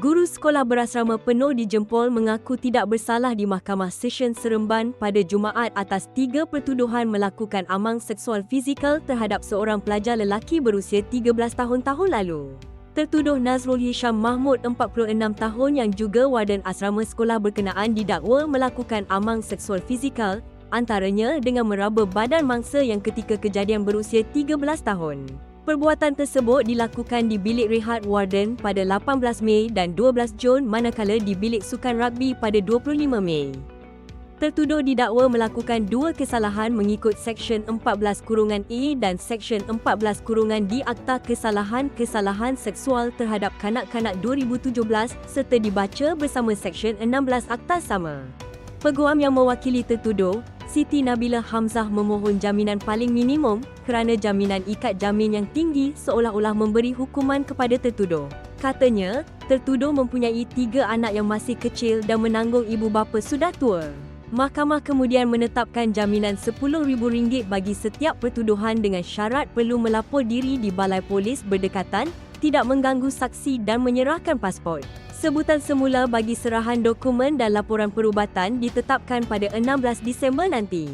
Guru sekolah berasrama penuh di Jempol mengaku tidak bersalah di Mahkamah Session Seremban pada Jumaat atas tiga pertuduhan melakukan amang seksual fizikal terhadap seorang pelajar lelaki berusia 13 tahun-tahun lalu. Tertuduh Nazrul Hisham Mahmud 46 tahun yang juga warden asrama sekolah berkenaan didakwa melakukan amang seksual fizikal antaranya dengan meraba badan mangsa yang ketika kejadian berusia 13 tahun. Perbuatan tersebut dilakukan di bilik rehat warden pada 18 Mei dan 12 Jun manakala di bilik sukan rugby pada 25 Mei. Tertuduh didakwa melakukan dua kesalahan mengikut Seksyen 14 kurungan E dan Seksyen 14 kurungan D Akta Kesalahan-Kesalahan Seksual terhadap Kanak-Kanak 2017 serta dibaca bersama Seksyen 16 Akta sama. Peguam yang mewakili tertuduh, Siti Nabila Hamzah memohon jaminan paling minimum kerana jaminan ikat jamin yang tinggi seolah-olah memberi hukuman kepada tertuduh. Katanya, tertuduh mempunyai tiga anak yang masih kecil dan menanggung ibu bapa sudah tua. Mahkamah kemudian menetapkan jaminan RM10,000 bagi setiap pertuduhan dengan syarat perlu melapor diri di balai polis berdekatan, tidak mengganggu saksi dan menyerahkan pasport. Sebutan semula bagi serahan dokumen dan laporan perubatan ditetapkan pada 16 Disember nanti.